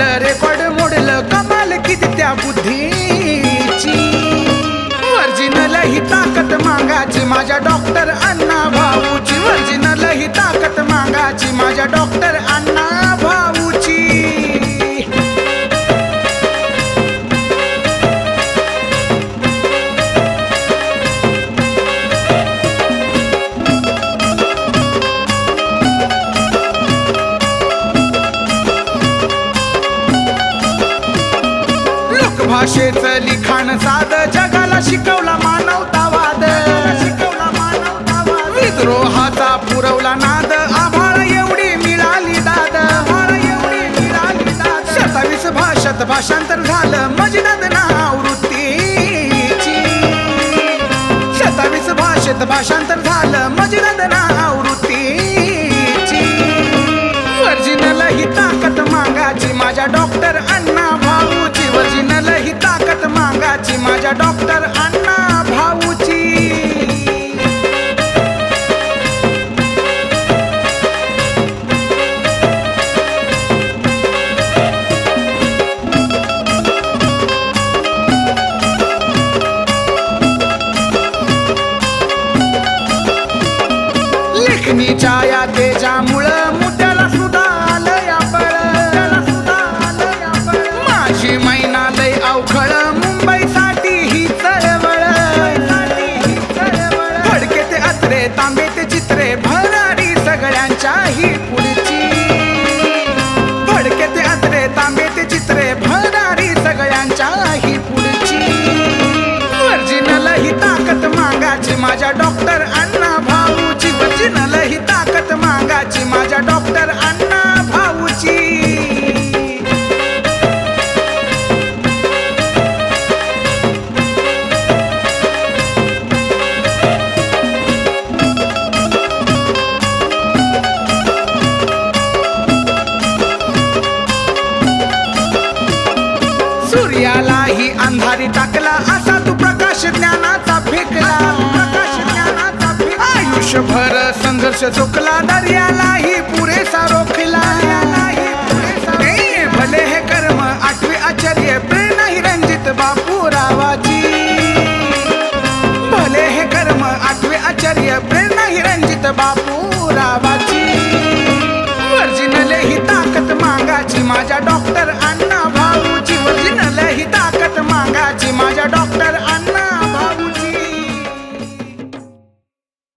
मोडलं record मोडलं. कमाल किती त्या बुद्धीची. वर्जिनल ही ताकद मागाची माझ्या डॉक्टर अण्णा भाऊची. वर्जिनल ही ताकद मागाची माझ्या डॉक्टर भाषेच लिखाण साध जगाला शिकवला मानवतावाद शिकवला मानवतावाद विद्रोहाचा पुरवला नाद आभाळ एवढी मिळाली दाद. आभाळ एवढी मिळाली दाद सत्तावीस भाषात भाषांतर झालं मजदाद नावृत्तीची सत्तावीस भाषेत भाषांतर लेखणीच्या या तेजामुळं मुद्याला सुद्धा आलं या माझी मैना लय अवखळ मुंबईसाठी ही चळवळ. फडके ते अत्रे तांबे ते चित्रे भरारी सगळ्यांच्या ही सूर्यालाही अंधारी टाकला. असा तू प्रकाश ज्ञानाचा फेकला. प्रकाश ज्ञानाचा आयुष्यभर संघर्ष चुकला दर्यालाही पुरेसा रोखला. ए, भले हे कर्म आठवे आचार्य प्रेरणा ही रंजित बापूरावाची भले हे कर्म आठवे आचार्य प्रेरणा ही रंजित बापूरावाची ओरिजिनल ही ताकद मागाची. माझ्या डॉक्टर